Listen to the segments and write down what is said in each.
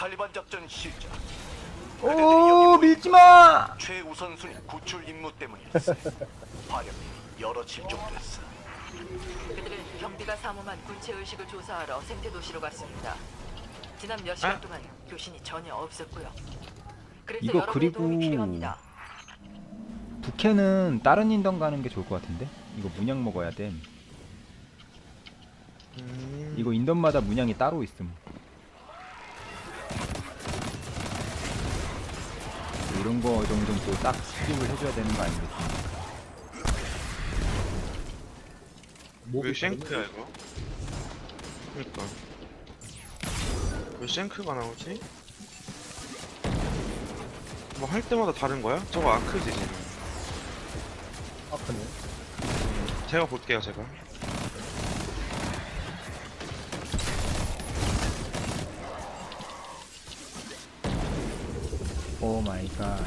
탈리반 작전 시작. 오 밀지마 최우선 순위 구출 임무 때문이었어. 화력이 여러 집중됐어. 그들은 경비가 사모한 군체 의식을 조사하러 생태 도시로 갔습니다. 지난 몇 시간 아. 동안 교신이 전혀 없었고요. 그래서 이거 여러분의 그리고- 필요합니다. 부캐는 다른 인던 가는 게 좋을 것 같은데 이거 문양 먹어야 돼 음, 이거 인던마다 문양이 따로 있음 이런 거 정도는 또딱 수집을 해줘야 되는 거 아니겠습니까 왜 쉔크야 이거? 그니까 왜 쉔크가 나오지? 뭐 할 때마다 다른 거야? 저거 아크지 지금 아프네. 제가 볼게요 제가 오 마이 갓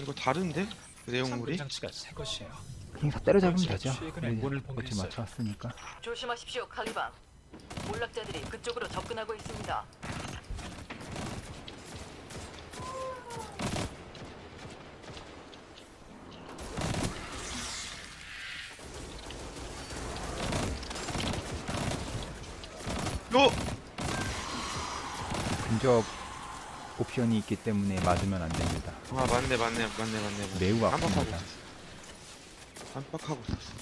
이거 다른데? 그 내용물이? 장치가 새 것이에요. 그냥 다 때려잡으면 되죠 최근에 문을 봉인했어요. 맞춰왔으니까 조심하십시오, 칼리반. 몰락자들이 그쪽으로 접근하고 있습니다. 근접 옵션이 있기 때문에 맞으면 안 됩니다. 아 맞네 맞네 맞네 맞네 맞네. 매우 깜빡하고 아픕니다. 있었어. 깜빡하고 있었어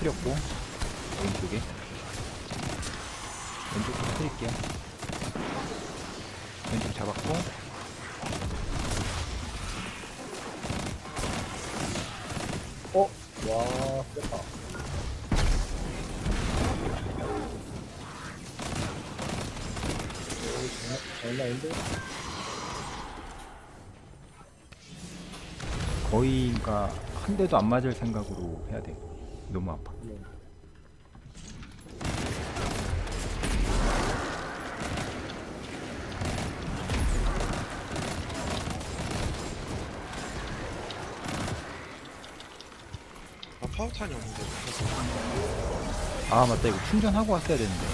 터뜨렸고 왼쪽에 왼쪽 터뜨릴게요. 왼쪽 잡았고. 어? 와, 장난, 장난인데? 거의 그러니까 한 대도 안 맞을 생각으로 해야 돼. 너무 아파. 아 파워탄이 없는데 아 맞다. 이거 충전하고 왔어야 되는데.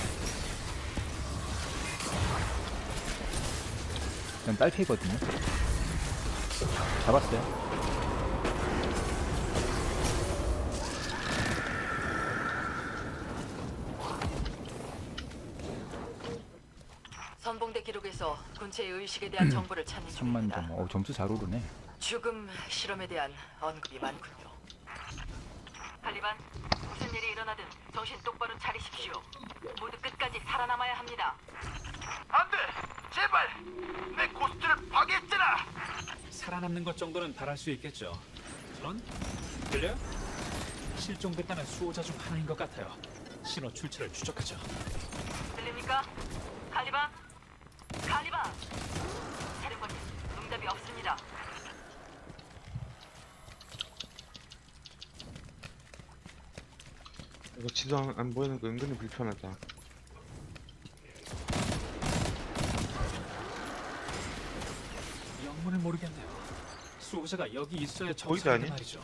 그냥 딸피거든요. 잡았어요. 선봉대 기록에서 군체의 의식에 대한 정보를 찾는 3만 중입니다. 점 어, 점수 잘 오르네. 죽음 실험에 대한 언급이 많군요. 칼리반, 무슨 일이 일어나든 정신 똑바로 차리십시오. 모두 끝까지 살아남아야 합니다. 안 돼, 제발 내 고스트를 파괴했잖아. 살아남는 것 정도는 바랄 수 있겠죠. 전 들려요? 실종됐다는 수호자 중 하나인 것 같아요. 신호 출처를 추적하죠. 들립니까? 칼리반? 칼리반! 사령관님, 응답이 없습니다. 이거 지도 안, 안 보이는 거 은근히 불편하다 영문을 모르겠네요. 수호자가 여기 있어야 정상인데 아니? 말이죠.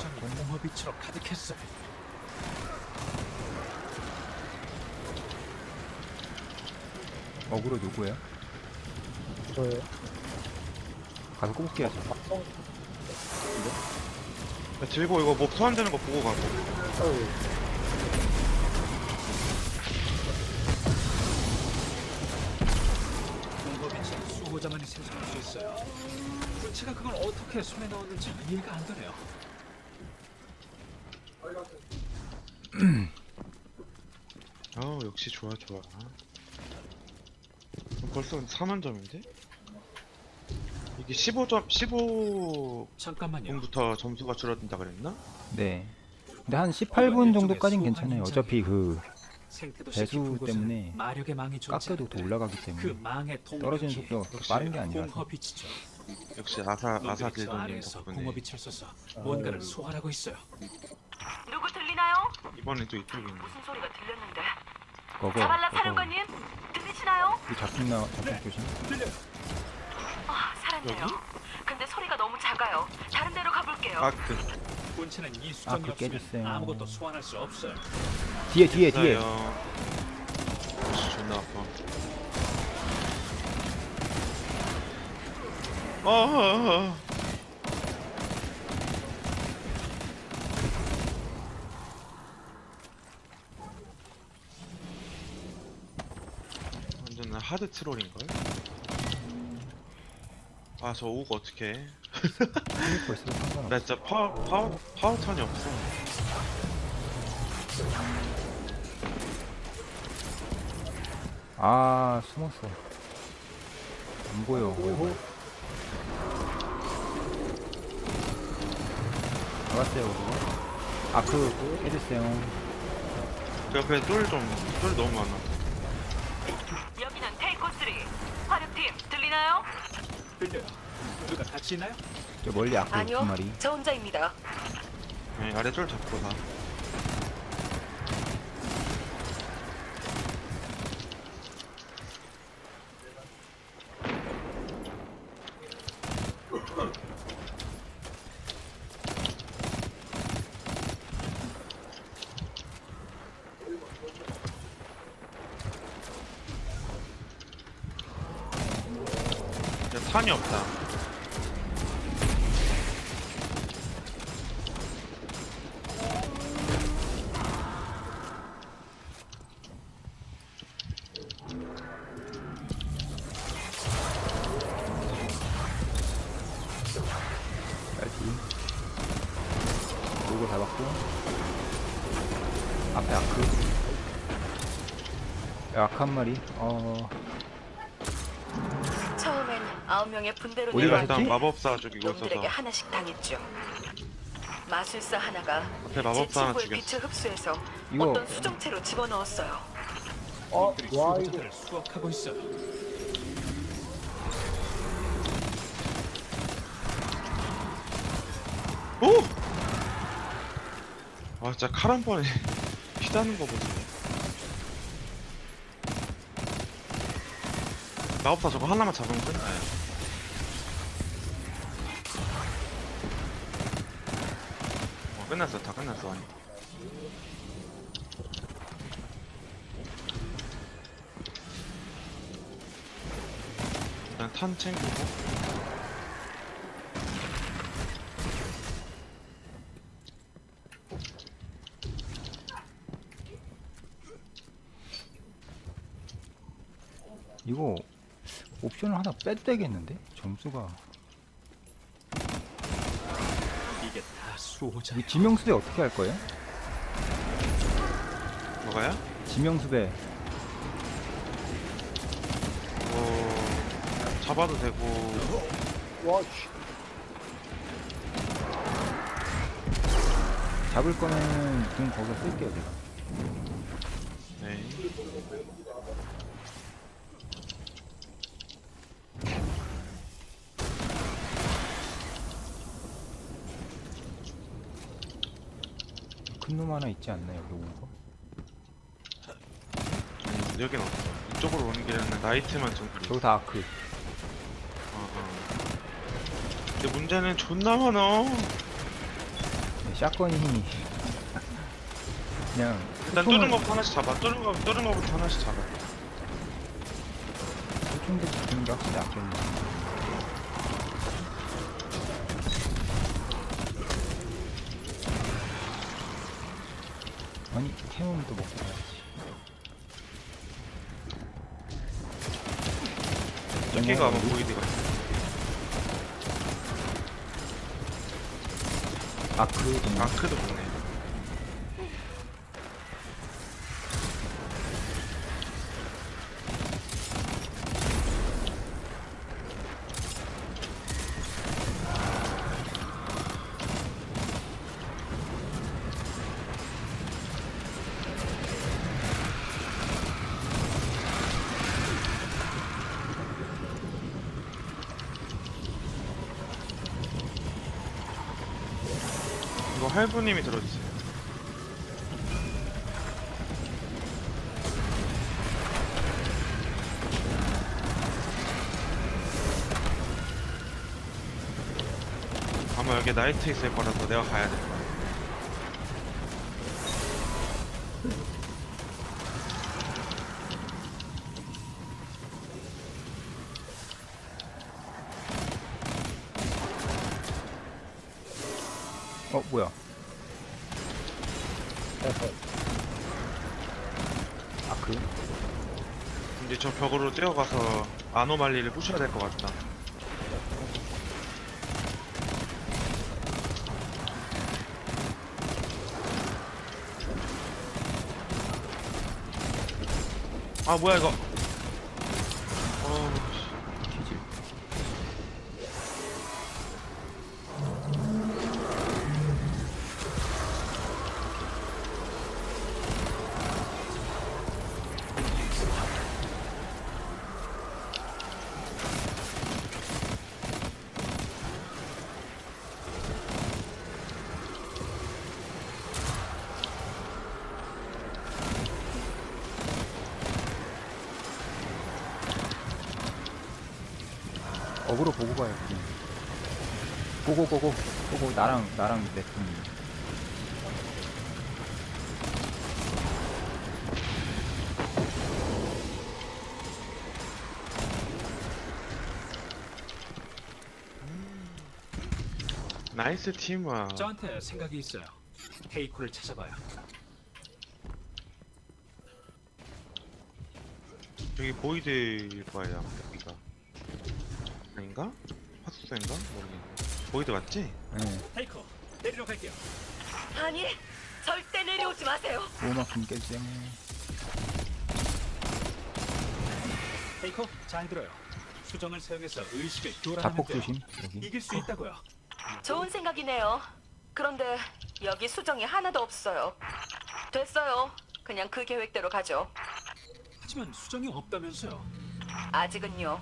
장이 공허빛으로 가득했어요. 어그로 누구예요? 저예요. 가서 꼽을게요 저 박성, 야, 들고 이거 몹 소환되는 거 보고 가고 어우, 공허빛은 수호자만이 생성할 수 있어요. 군체가 그걸 어떻게 손에 넣었는지 이해가 안 되네요. 아 역시 좋아 좋아 어, 벌써 4만 점인데? 이게 15점 15분부터 잠깐만요. 점수가 줄어든다 그랬나? 네. 근데 한 18분 정도까진 괜찮아요. 어차피 그 생태도 배수 깊은 때문에 마력의 망이 깎여도 더 존재하는데 올라가기 그 때문에 망의 동 떨어지는 속도가 그렇게 빠른 게 아니라서 공허빛이죠. 역시 아사 아사 놈들이 저 딜더님 아래에서 덕분에 공허빛을 쏘서 뭔가를 소환하고 있어요. 누구 들리나요? 이번에 또 이쪽에 있네. 무슨 소리가 들렸는데? 자발라 그거 사령관님 들리시나요? 이 잡힌 나 잡힌 조심 아, 살았네요. 근데 소리가 너무 작아요. 다른 데로 가볼게요. 아크 본체는 이 아, 수정이 그거 없으면 깨졌어요. 아무것도 소환할 수 없어요. 뒤에 뒤에 뒤에 존나 아파. 아, 아, 아. 완전 하드 트롤인걸? 아 저 오고 상관없어 나 진짜 파워 파워 파워 턴이 없어. 아 숨었어. 안 보여 오호. 나갔어요 그거? 아그 해주세요. 그 옆에 똘 좀 똘 너무 많아 누가 같이 있나요? 저 멀리 아크 두 아니요. 마리 저 혼자입니다. 네, 아래 쫄 잡고 가. 야, 탄이 없다. 로고 잡았고 앞에 아크 야, 아크 한 마리 어 처음엔 아홉 명의 분대로 어디 갔지? 일단 마법사 죽이고 놈들에게 있어서 하나씩 당했죠. 마술사 하나가 앞에 제 마법사 하나 친구의 죽였어. 빛을 흡수해서 이거- 어떤 수정체로 집어넣었어요. 어, 와, 이거. 수확하고 있어 오! 아 진짜 칼 한 번에 피다는 거 보지 마법사 저거 하나만 잡으면 끝나요. 어 끝났어. 다 끝났어. 아니 일단 탄 챙기고 이거 옵션을 하나 빼도 되겠는데 점수가 이게 다 수호자. 이 지명수배 어떻게 할 거예요? 뭐가요? 지명수배 어 잡아도 되고 와, 씨. 잡을 거면 지금 거기서 쓸게요 제가 네. 큰 놈 하나 있지 않나요 여기 온 거? 아니 여긴 없어 이쪽으로 오는 길에는 나이트만 좀 그리 저거 다 아크. 어, 어. 근데 문제는 존나 많어 네, 샷건이 그냥 일단 뚫은 거부터 하나씩 잡아. 뚫은 거 뚫은 거부터 하나씩 잡아. 소총도 붙이는 게 확실히 낫겠네 캐논 또 먹고 가야지. 저기가 아마 보이드가. 아크 좀 마크도 보네 할부님이 들어주세요. 아마 여기 나이트 있을 거라서 내가 가야 될 거야. 저 벽으로 뛰어가서 아노말리를 부셔야 될 것 같다. 아 뭐야 이거? 어, 어그로 보고 가야지. 고고 고고 고고 나랑 나랑 넷분 나이스 팀워크. 저한테 생각이 있어요. 테이코를 찾아봐요. 여기 보이드일 거예요? 파수소인가? 모르겠네 보이드 맞지? 네. 테이코 내리러 갈게요. 아니, 절대 내려오지 마세요. 보호막품 깨지네. 테이코 잘 들어요. 수정을 사용해서 의식을 교란하면 자폭 돼요. 조심 여기. 이길 수 있다고요. 좋은 생각이네요. 그런데 여기 수정이 하나도 없어요. 됐어요. 그냥 그 계획대로 가죠. 하지만 수정이 없다면서요. 아직은요.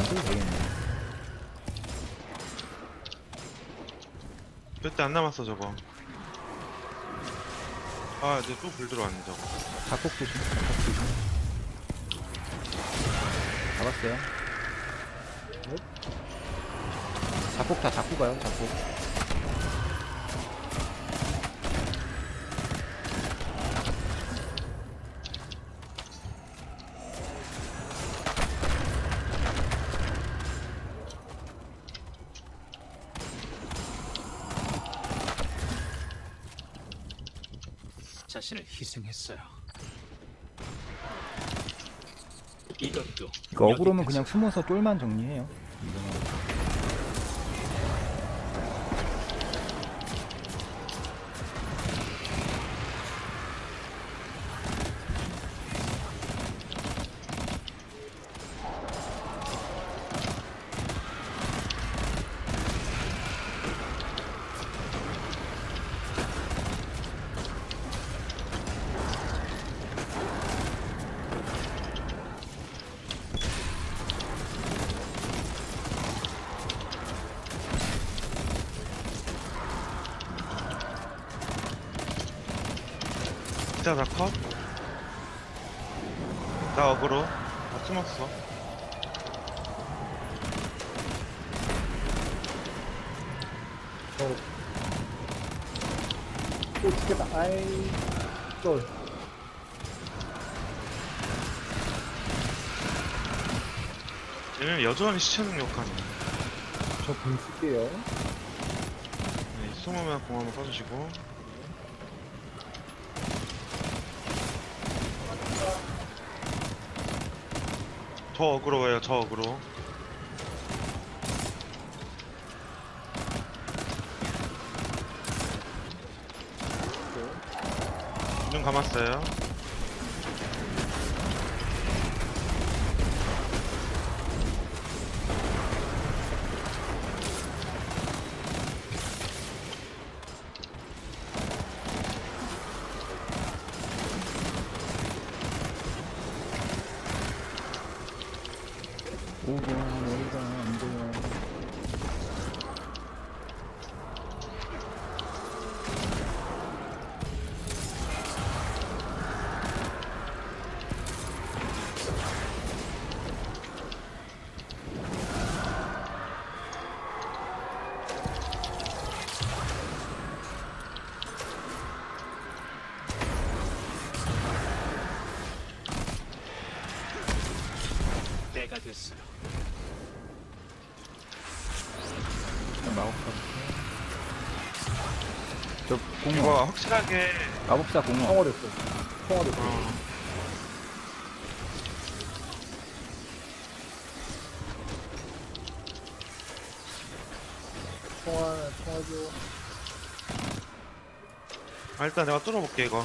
안 써도 되겠네. 몇대 안 남았어 저거 아 이제 또 불 들어왔네 저거 자폭 조심. 자폭 조심. 잡았어요. 자폭 다 잡고 가요. 자폭. 자신을 희생했어요. 이것도 이거 어그로면 여기까지. 그냥 숨어서 쫄만 정리해요. 진짜 다 컷? 나 어그로 다 숨었어 또 죽겠다. 아이, 또. 얘는 여전히 시체 능력하네 저불 쓸게요. 네, 숨으면 공 한번 써주시고 저 어그로예요 저 어그로 눈 감았어요. 확실하게 마법사 공룡. 청어됐어. 청어됐어. 어, 청어, 청어줘. 아, 일단 내가 뚫어볼게 이거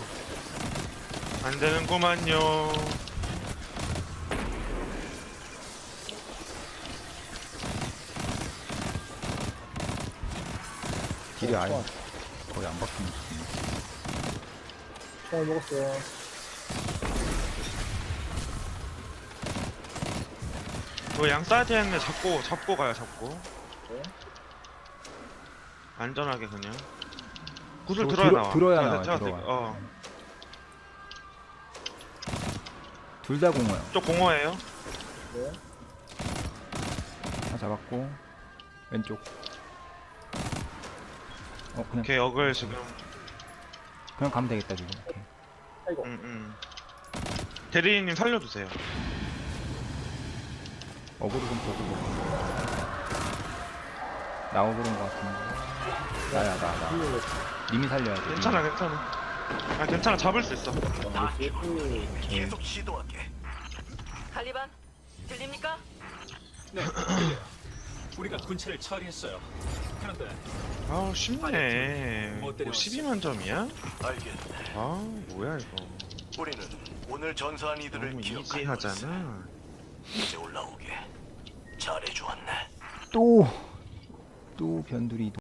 안 되는구만요 딜이 아예. 거의 안 바뀌는 청 어 먹었어요. 이거 양 사이드에 잡고 잡고 가요 잡고 네. 안전하게 그냥 구슬 저거 들어야 들어- 나와 들어야 아, 나와요, 제가 들어와. 들- 어. 둘 다 공허요. 저 공허예요 네. 하나 잡았고 왼쪽. 어 그냥 오케이 역을 지금 그냥 가면 되겠다 지금. 아이고. 음, 음. 대리님 살려주세요 어그로 좀 보고. 나 어그로인 것 같은데. 나야 나 나. 힐러 님이 살려야 돼. 괜찮아 괜찮아 아 괜찮아 잡을 수 있어 나이스. 계속 시도할게. 칼리반, 들립니까? 네. 우리가 군체를 처리했어요. 아우 쉽네 못뭐 때려왔어. 12만 점이야? 알겠네. 아 뭐야 이거 우리는 오늘 전사한 이들을 너무 기억하고 있어. 이지하잖아 이제 올라오게. 잘해주었네. 또, 또 변두리